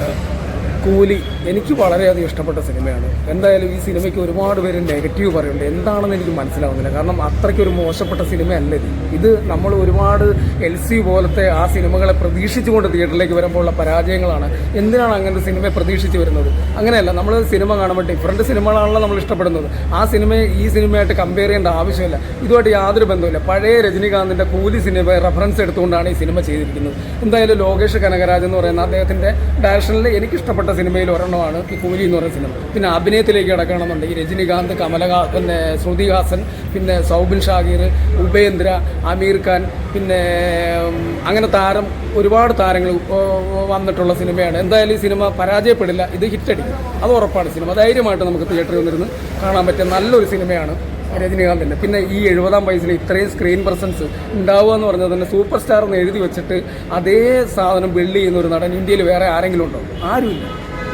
Bye. കൂലി എനിക്ക് വളരെയധികം ഇഷ്ടപ്പെട്ട സിനിമയാണ്. എന്തായാലും ഈ സിനിമയ്ക്ക് ഒരുപാട് പേര് നെഗറ്റീവ് പറയുന്നുണ്ട്. എന്താണെന്ന് എനിക്ക് മനസ്സിലാവുന്നില്ല. കാരണം അത്രയ്ക്ക് ഒരു മോശപ്പെട്ട സിനിമയല്ല ഇത്. ഇത് നമ്മൾ ഒരുപാട് എൽ സി പോലത്തെ ആ സിനിമകളെ പ്രതീക്ഷിച്ചുകൊണ്ട് തിയേറ്ററിലേക്ക് വരുമ്പോഴുള്ള പരാജയങ്ങളാണ്. എന്തിനാണ് അങ്ങനത്തെ സിനിമയെ പ്രതീക്ഷിച്ച് വരുന്നത്? അങ്ങനെയല്ല നമ്മൾ സിനിമ കാണുമ്പോൾ ഡിഫറന്റ് സിനിമകളാണല്ലോ നമ്മൾ ഇഷ്ടപ്പെടുന്നത്. ആ സിനിമയെ ഈ സിനിമയായിട്ട് കമ്പയർ ചെയ്യേണ്ട ആവശ്യമില്ല. ഇതുമായിട്ട് യാതൊരു ബന്ധമില്ല പഴയ രജനീകാന്തിന്റെ കൂലി സിനിമ റെഫറൻസ് എടുത്തുകൊണ്ടാണ് ഈ സിനിമ ചെയ്തിരിക്കുന്നത്. എന്തായാലും ലോകേഷ് കനകരാജ് എന്ന് പറയുന്ന അദ്ദേഹത്തിന്റെ ഡയറക്ഷനിൽ എനിക്ക് ഇഷ്ടപ്പെട്ട സിനിമയിൽ ഒരെണ്ണമാണ് കൂലി എന്ന് പറയുന്ന സിനിമ. പിന്നെ അഭിനയത്തിലേക്ക് കിടക്കണമെന്നുണ്ടെങ്കിൽ രജനീകാന്ത് കമലഹാ പിന്നെ ശ്രുതിഹാസൻ പിന്നെ സൗബിൻ ഷാഹിർ ഉപേന്ദ്ര അമീർ ഖാൻ പിന്നെ അങ്ങനെ താരം ഒരുപാട് താരങ്ങൾ വന്നിട്ടുള്ള സിനിമയാണ്. എന്തായാലും ഈ സിനിമ പരാജയപ്പെടില്ല. ഇത് ഹിറ്റടിക്കും. അത് ഉറപ്പാണ് സിനിമ. ധൈര്യമായിട്ട് നമുക്ക് തിയേറ്ററിൽ നിന്നിരുന്ന് കാണാൻ പറ്റിയ നല്ലൊരു സിനിമയാണ് രജനീകാന്തിന്റെ പിന്നെ ഈ എഴുപതാം വയസ്സിൽ ഇത്രയും സ്ക്രീൻ പ്രസൻസ് ഉണ്ടാവുക എന്ന് പറഞ്ഞത് തന്നെ സൂപ്പർ സ്റ്റാർ എന്ന് എഴുതി വെച്ചിട്ട് അതേ സാധനം ബിൽഡ് ചെയ്യുന്ന ഒരു നടൻ ഇന്ത്യയിൽ വേറെ ആരെങ്കിലും ഉണ്ടോ? ആരുമില്ല.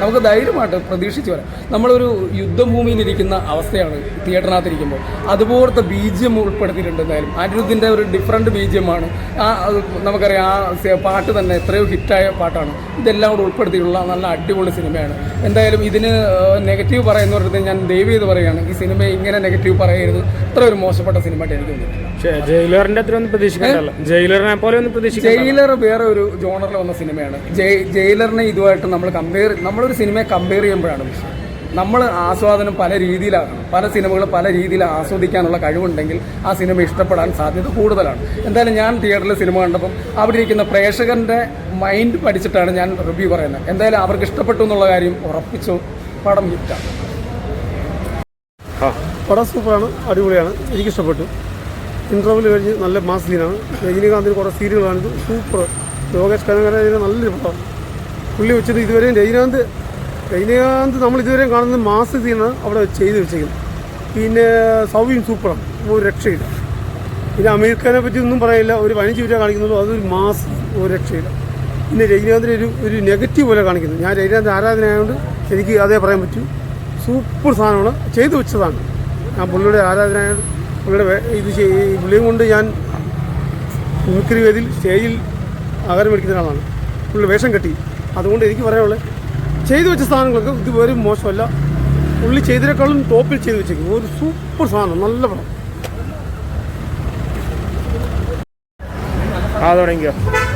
നമുക്ക് ധൈര്യമായിട്ട് പ്രതീക്ഷിച്ച് വരാം. നമ്മളൊരു യുദ്ധഭൂമിയിലിരിക്കുന്ന അവസ്ഥയാണ് തിയേറ്ററിനകത്തിരിക്കുമ്പോൾ. അതുപോലത്തെ ബീജിയം ഉൾപ്പെടുത്തിയിട്ടുണ്ട് എന്തായാലും അനിരുദ്ധിന്റെ ഒരു ഡിഫറെന്റ് ആണ്. ആ നമുക്കറിയാം ആ പാട്ട് തന്നെ എത്രയോ ഹിറ്റായ പാട്ടാണ്. ഇതെല്ലാം കൂടെ ഉൾപ്പെടുത്തിയിട്ടുള്ള നല്ല അടിപൊളി സിനിമയാണ്. എന്തായാലും ഇതിന് നെഗറ്റീവ് പറയുന്നവരുടെ ഞാൻ ദയവ് ചെയ്ത് പറയുകയാണ് ഈ സിനിമ ഇങ്ങനെ നെഗറ്റീവ് പറയരുത്. ഇത്ര ഒരു മോശപ്പെട്ട സിനിമയായിട്ട് എനിക്ക് തോന്നുന്നു പക്ഷേ ജയിലറിന്റെ അത്ര ഒന്നും പ്രതീക്ഷിക്കണ്ടല്ലോ. ജയിലറിനെ പോലെ ഒന്നും ജയിലർ വേറെ ഒരു ജോണറിൽ വന്ന സിനിമയാണ്. ജയിലറിനെ ഇതുമായിട്ട് നമ്മൾ കമ്പയർ നമ്മളൊരു സിനിമയെ കമ്പയർ ചെയ്യുമ്പോഴാണ് വിഷയം നമ്മൾ ആസ്വാദനം പല രീതിയിലാണ് പല സിനിമകൾ പല രീതിയിൽ ആസ്വദിക്കാനുള്ള കഴിവുണ്ടെങ്കിൽ ആ സിനിമ ഇഷ്ടപ്പെടാൻ സാധ്യത കൂടുതലാണ്. എന്തായാലും ഞാൻ തിയേറ്ററിൽ സിനിമ കണ്ടപ്പം അവിടെ ഇരിക്കുന്ന പ്രേക്ഷകന്റെ മൈൻഡ് പഠിച്ചിട്ടാണ് ഞാൻ റിവ്യൂ പറയുന്നത്. എന്തായാലും അവർക്ക് ഇഷ്ടപ്പെട്ടു എന്നുള്ള കാര്യം ഉറപ്പിച്ചു. പടം ഹിറ്റാണ് പടം സൂപ്പറാണ് അടിപൊളിയാണ്. എനിക്ക് ഇഷ്ടപ്പെട്ടു ഇന്റർവ്യൂവിൽ കഴിഞ്ഞ് നല്ല മാസ് സീനാണ് രജനീകാന്തിന് കുറേ സീരിയൽ കാണിച്ചു. സൂപ്പർ. ലോകേഷ് കനകരാജിന് നല്ലൊരു പടം. പുള്ളി വെച്ചത് ഇതുവരെയും രജനീകാന്ത് രജനീകാന്ത് നമ്മൾ ഇതുവരെയും കാണുന്നത് മാസ് സീനാണ് അവിടെ ചെയ്ത് വെച്ചേക്കുന്നത്. പിന്നെ സൗവിയും സൂപ്പറാണ്. ഒരു രക്ഷയില്ല. പിന്നെ അമീർ ഖാനെ പറ്റി ഒന്നും പറയില്ല. ഒരു പതിനഞ്ച് മിനിറ്റ് കാണിക്കുന്നുള്ളൂ. അതൊരു മാസ് ഒരു രക്ഷയില്ല. പിന്നെ രജനീകാന്തിന് ഒരു ഒരു നെഗറ്റീവ് പോലെ കാണിക്കുന്നു. ഞാൻ രജനീകാന്ത് ആരാധനയായതുകൊണ്ട് എനിക്ക് അതേ പറയാൻ പറ്റൂ. സൂപ്പർ സാധനമാണ്. ചെയ്തു വെച്ചതാണ്. ഞാൻ പുള്ളിയുടെ ആരാധനയായ പുള്ളിയുടെ ഇത് പുള്ളിയും കൊണ്ട് ഞാൻ മിമിക്രി വേദിയിൽ സ്റ്റേജിൽ ആഹാരം മേടിക്കുന്ന ഒരാളാണ്. പുള്ളി വേഷം കെട്ടി. അതുകൊണ്ട് എനിക്ക് പറയാനുള്ളത് ചെയ്തു വെച്ച സാധനങ്ങളൊക്കെ ഇത് വെറും മോശമല്ല. ഉള്ളി ചെയ്തതിനേക്കാളും ടോപ്പിൽ ചെയ്തു വെച്ചേക്കും ഒരു സൂപ്പർ സാധനം നല്ല പടം.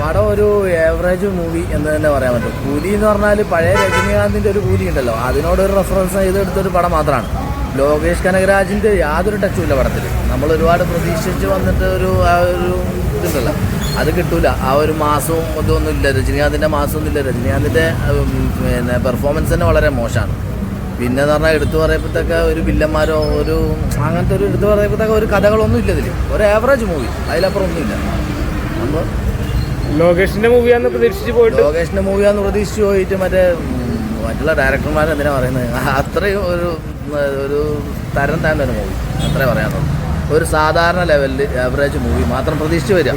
പടം ഒരു ഏവറേജ് മൂവി എന്ന് തന്നെ പറയാൻ പറ്റും. കൂലി എന്ന് പറഞ്ഞാൽ പഴയ രജനീകാന്തിന്റെ ഒരു കൂലി ഉണ്ടല്ലോ. അതിനോട് ഒരു റെഫറൻസ് ചെയ്തെടുത്തൊരു പടം മാത്രമാണ്. ലോകേഷ് കനകരാജിന്റെ യാതൊരു ടച്ചും ഇല്ല പടത്തിൽ നമ്മൾ ഒരുപാട് പ്രതീക്ഷിച്ച് വന്നിട്ട് ഒരു ആ ഒരു ഇതുണ്ടല്ലോ. അത് കിട്ടൂല. ആ ഒരു മാസവും ഇതൊന്നും ഇല്ല. രജനീകാന്തിന്റെ മാസമൊന്നും ഇല്ല. രജനീകാന്തിന്റെ പിന്നെ പെർഫോമൻസ് തന്നെ വളരെ മോശമാണ് പിന്നെ എന്ന് പറഞ്ഞാൽ എടുത്തു പറയപ്പെട്ടൊക്കെ ഒരു വില്ലന്മാരോ ഒരു അങ്ങനത്തെ ഒരു എടുത്തു പറയപ്പെട്ടൊക്കെ ഒരു കഥകളൊന്നും ഇല്ല ഇതിൽ ഒരു ആവറേജ് മൂവി അതിലപ്പുറം ഒന്നുമില്ല അപ്പോൾ ലോകേഷിന്റെ മൂവിയാന്ന് പ്രതീക്ഷിച്ച് പോയിട്ട്? ലോകേഷിന്റെ മൂവിയാന്ന് പ്രതീക്ഷിച്ച് പോയിട്ട് മറ്റേ മറ്റുള്ള ഡയറക്ടർമാർ എന്തിനാ പറയുന്നത്? അത്രയും ഒരു ഒരു തരം താഴ്ന്ന ഒരു മൂവി അത്രേ പറയാനുള്ളൂ. ഒരു സാധാരണ ലെവലിൽ ആവറേജ് മൂവി മാത്രം പ്രതീക്ഷിച്ച് വരിക.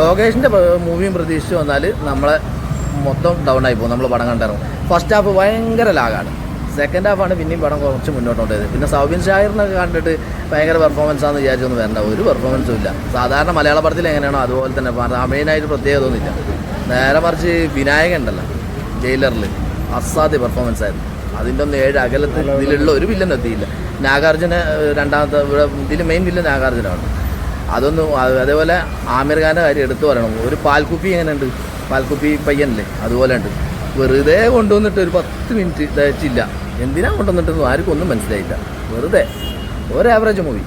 ലോകേഷിന്റെ മൂവിയും പ്രതീക്ഷിച്ച് വന്നാൽ നമ്മളെ മൊത്തം ഡൗൺ ആയി പോകും. നമ്മൾ പടം കണ്ടിറങ്ങും. ഫസ്റ്റ് ഹാഫ് ഭയങ്കര ലാഗാണ്. സെക്കൻഡ് ഹാഫാണ് പിന്നെയും പടം കുറച്ച് മുന്നോട്ട് കൊണ്ടുപോയത് പിന്നെ സൗബിൻ ഷാഹിറിനൊക്കെ കണ്ടിട്ട് ഭയങ്കര പെർഫോമൻസ് ആണെന്ന് വിചാരിച്ചൊന്നും വരണ്ട. ഒരു പെർഫോമൻസും ഇല്ല. സാധാരണ മലയാള പടത്തിൽ എങ്ങനെയാണോ അതുപോലെ തന്നെ. മെയിനായിട്ട് പ്രത്യേകത ഒന്നുമില്ല. നേരെ മറിച്ച് വിനായകൻ ഉണ്ടല്ലോ ജയിലറിൽ അസാധ്യ പെർഫോമൻസ് ആയിരുന്നു. അതിന്റെ ഒന്ന് ഏഴ് അകലത്തിൽ ഇതിലുള്ള ഒരു വില്ലൻ എത്തിയില്ല. നാഗാർജുന രണ്ടാമത്തെ ഇവിടെ ഇതിൽ മെയിൻ വില്ലൻ നാഗാർജുനാണ് അതൊന്നും അതേപോലെ ആമിർ ഖാന്റെ കാര്യം എടുത്തു പറയണം. ഒരു പാൽക്കുപ്പി എങ്ങനെയുണ്ട്? പാൽക്കുപ്പി പയ്യനല്ലേ? അതുപോലെ ഉണ്ട്. വെറുതെ കൊണ്ടുവന്നിട്ട് ഒരു പത്ത് മിനിറ്റ് തയ്ച്ചില്ല എന്തിനാ കൊണ്ടുവന്നിട്ടൊന്നും ആർക്കും ഒന്നും മനസ്സിലായില്ല. വെറുതെ. ഒരു ആവറേജ് മൂവി